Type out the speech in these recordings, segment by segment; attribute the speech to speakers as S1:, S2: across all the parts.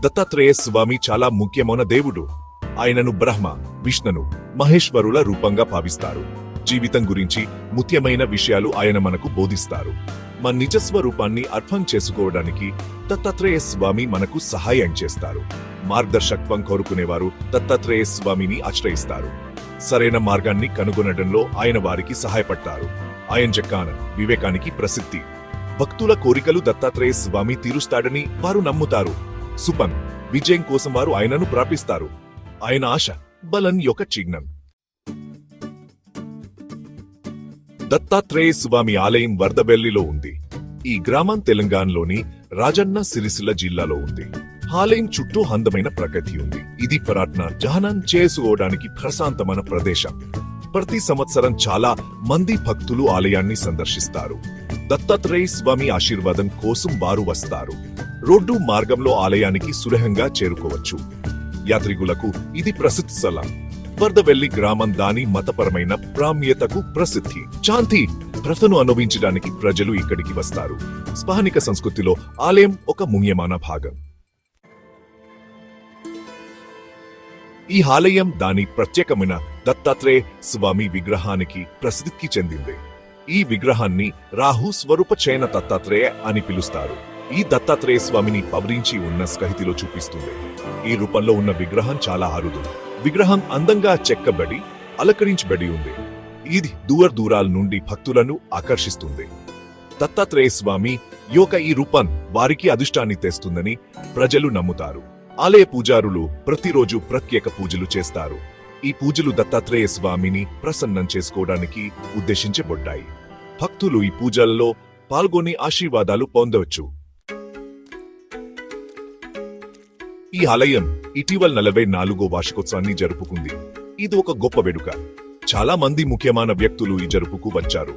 S1: దత్తాత్రేయ స్వామి చాలా ముఖ్యమైన దేవుడు. ఆయనను బ్రహ్మ విష్ణును మహేశ్వరుల రూపంగా భావిస్తారు. జీవితం గురించి ముఖ్యమైన విషయాలు ఆయన మనకు బోధిస్తారు. మన నిజస్వరూపాన్ని అర్థం చేసుకోవడానికి దత్తాత్రేయ స్వామి మనకు సహాయం చేస్తారు. మార్గదర్శకత్వం కోరుకునేవారు దత్తాత్రేయ స్వామిని ఆశ్రయిస్తారు. సరైన మార్గాన్ని కనుగొనడంలో ఆయన వారికి సహాయపడతారు. ఆయన జక్కాన వివేకానికి ప్రసిద్ధి. భక్తుల కోరికలు దత్తాత్రేయ స్వామి తీరుస్తాడని వారు నమ్ముతారు. సుపన్ విజయం కోసం వారు ఆయనను ప్రాపిస్తారు. ఆయన ఆశ బలన్ యొక్క చిహ్నం. దత్తాత్రేయ స్వామి ఆలయం వరదబెల్లిలో ఉంది. ఈ గ్రామం తెలంగాణలోని రాజన్న సిరిసిల్ల జిల్లాలో ఉంది. ఆలయం చుట్టూ అందమైన ప్రగతి ఉంది. ఇది ప్రార్థన జహనం చేసుకోవడానికి ప్రశాంతమైన ప్రదేశం. ప్రతి సంవత్సరం చాలా మంది భక్తులు ఆలయాన్ని సందర్శిస్తారు. దత్తాత్రేయ స్వామి ఆశీర్వాదం కోసం వారు వస్తారు. రోడ్డు మార్గంలో ఆలయానికి సులభంగా చేరుకోవచ్చు. యాత్రికులకు ఇది ప్రసిద్ధ స్థలం. వరదవెల్లి గ్రామం దాని మతపరమైన ప్రామ్యతకు ప్రసిద్ధి. శాంతి ప్రతను అనుభవించడానికి ప్రజలు ఇక్కడికి వస్తారు. స్థానిక సంస్కృతిలో ఆలయం ఒక ముఖ్యమైన భాగం. ఈ ఆలయం దాని ప్రత్యేకమైన దత్తాత్రేయ స్వామి విగ్రహానికి ప్రసిద్ధికి చెందింది. ఈ విగ్రహాన్ని రాహు స్వరూప చైన దత్తాత్రేయ అని పిలుస్తారు. ఈ దత్తాత్రేయ స్వామిని పవరించి ఉన్న స్కహితిలో చూపిస్తుంది. ఈ రూపంలో ఉన్న విగ్రహం చాలా అరుదు విగ్రహం అందంగా చెక్కబడి అలంకరించబడి ఉంది. ఇది దూర దూరాల నుండి భక్తులను ఆకర్షిస్తుంది. దత్తాత్రేయ స్వామి యొక్క ఈ రూపం వారికి అదృష్టాన్ని తెస్తుందని ప్రజలు నమ్ముతారు. ఆలయ పూజారులు ప్రతిరోజు ప్రత్యేక పూజలు చేస్తారు. ఈ పూజలు దత్తాత్రేయ స్వామిని ప్రసన్నం చేసుకోవడానికి ఉద్దేశించబడ్డాయి. భక్తులు ఈ పూజల్లో పాల్గొని ఆశీర్వాదాలు పొందవచ్చు ఈ ఆలయం ఇటీవల నలభై నాలుగో వార్షికోత్సవాన్ని జరుపుకుంది. ఇది ఒక గొప్ప వేడుక. చాలా మంది ముఖ్యమైన వ్యక్తులు ఈ జరుపుకు వచ్చారు.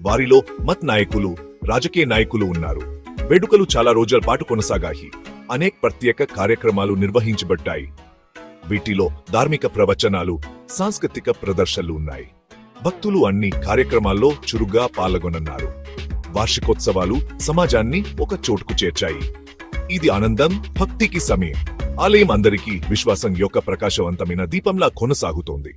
S1: వారిలో మత్ నాయకులు రాజకీయ నాయకులు ఉన్నారు. వేడుకలు చాలా రోజుల పాటు కొనసాగాయి. అనేక ప్రత్యేక కార్యక్రమాలు నిర్వహించబడ్డాయి. వీటిలో ధార్మిక ప్రవచనాలు సాంస్కృతిక ప్రదర్శనలు ఉన్నాయి. భక్తులు అన్ని కార్యక్రమాల్లో చురుగ్గా పాల్గొనన్నారు. వార్షికోత్సవాలు సమాజాన్ని ఒక చోటుకు చేర్చాయి. ఇది ఆనందం భక్తికి సమయం. ఆలయం అందరికీ విశ్వాసం యొక్క ప్రకాశవంతమైన దీపంలా కొనసాగుతోంది.